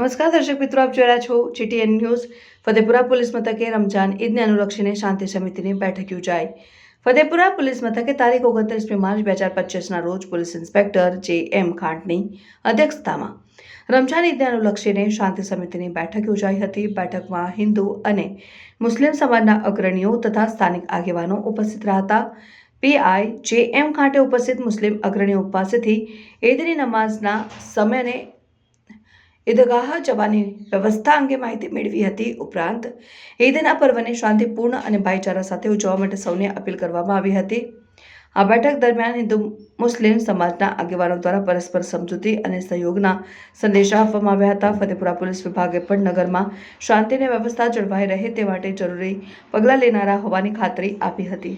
નમસ્કાર, દર્શક મિત્રો, આપ જોઈ છો જીટીએન ન્યૂઝ ફતેપુરા પોલીસ મથકે રમજાન ઈદને અનુલક્ષીને શાંતિ સમિતિની બેઠક યોજાઈ. ફતેપુરા પોલીસ મથકે તારીખ ઓગણત્રીસમી માર્ચ બે હજાર પચીસના રોજ પોલીસ ઇન્સ્પેક્ટર જે એમ ખાંટની અધ્યક્ષતામાં રમજાન ઈદને અનુલક્ષીને શાંતિ સમિતિની બેઠક યોજાઈ હતી. બેઠકમાં હિન્દુ અને મુસ્લિમ સમાજના અગ્રણીઓ તથા સ્થાનિક આગેવાનો ઉપસ્થિત રહ્યા હતા પીઆઈ જે એમ ખાંટે ઉપસ્થિત મુસ્લિમ અગ્રણીઓ પાસેથી ઈદની નમાઝના સમયને ઈદગાહ જવાની વ્યવસ્થા અંગે માહિતી મેળવી હતી ઉપરાંત ઈદના પર્વને શાંતિપૂર્ણ અને ભાઈચારા સાથે ઉજવવા માટે સૌને અપીલ કરવામાં આવી હતી. આ બેઠક દરમિયાન હિન્દુ મુસ્લિમ સમાજના આગેવાનો દ્વારા પરસ્પર સમજૂતી અને સહયોગના સંદેશા આપવામાં આવ્યા હતા. ફતેપુરા પોલીસ વિભાગે પણ નગરમાં શાંતિ વ્યવસ્થા જળવાઈ રહે તે માટે જરૂરી પગલાં લેનારા હોવાની ખાતરી આપી હતી.